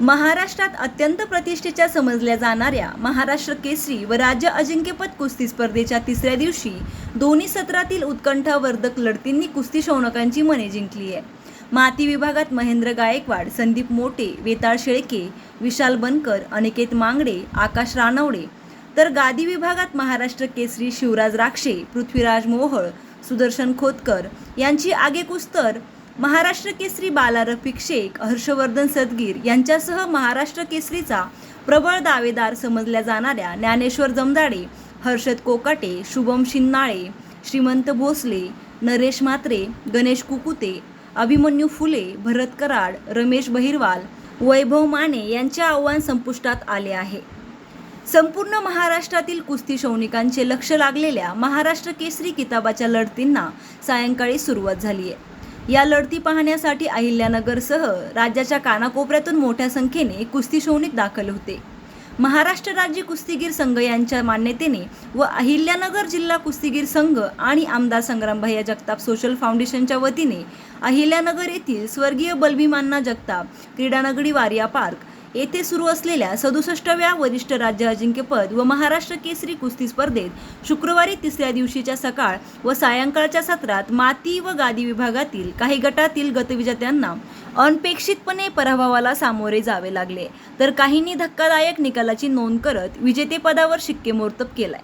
महाराष्ट्रात अत्यंत प्रतिष्ठेच्या समजल्या जाणाऱ्या महाराष्ट्र केसरी व राज्य अजिंक्यपद कुस्ती स्पर्धेच्या तिसऱ्या दिवशी दोन्ही सत्रातील उत्कंठावर्धक लढतींनी कुस्ती शौनकांची मने जिंकली आहे. माती विभागात महेंद्र गायकवाड संदीप मोटे वेताळ शेळके विशाल बनकर अनिकेत मांगडे आकाश रानवडे. तर गादी विभागात महाराष्ट्र केसरी शिवराज राक्षे पृथ्वीराज मोहळ सुदर्शन खोतकर यांची आगेकुस्तर तर महाराष्ट्र केसरी बालारफिक शेख हर्षवर्धन सदगीर यांच्यासह महाराष्ट्र केसरीचा प्रबळ दावेदार समजल्या जाणाऱ्या ज्ञानेश्वर जमदाडे हर्षद कोकाटे शुभम शिन्नाळे श्रीमंत भोसले नरेश म्हात्रे गणेश कुकुते अभिमन्यू फुले भरत कराड रमेश बहिरवाल वैभव माने यांचे आव्हान संपुष्टात आले आहे. संपूर्ण महाराष्ट्रातील कुस्ती शौनिकांचे लक्ष लागलेल्या महाराष्ट्र केसरी किताबाच्या लढतींना सायंकाळी सुरुवात झाली आहे. या लढती पाहण्यासाठी अहिल्यानगरसह राज्याच्या कानाकोपऱ्यातून मोठ्या संख्येने कुस्ती शौनिक दाखल होते. महाराष्ट्र राज्य कुस्तीगीर संघ यांच्या मान्यतेने व अहिल्यानगर जिल्हा कुस्तीगीर संघ आणि आमदार संग्रामभैया जगताप सोशल फाउंडेशनच्या वतीने अहिल्यानगर येथील स्वर्गीय बलभीमांना जगताप क्रीडानगरी वारिया पार्क येथे सुरू असलेल्या सदुसष्टव्या वरिष्ठ राज्य अजिंक्यपद व महाराष्ट्र केसरी कुस्ती स्पर्धेत शुक्रवारी तिसऱ्या दिवशीच्या सकाळ व सायंकाळच्या सत्रात माती व गादी विभागातील काही गटातील गतविजेत्यांना अनपेक्षितपणे पराभवाला सामोरे जावे लागले. तर काहींनी धक्कादायक निकालाची नोंद करत विजेतेपदावर शिक्केमोर्तब केलाय.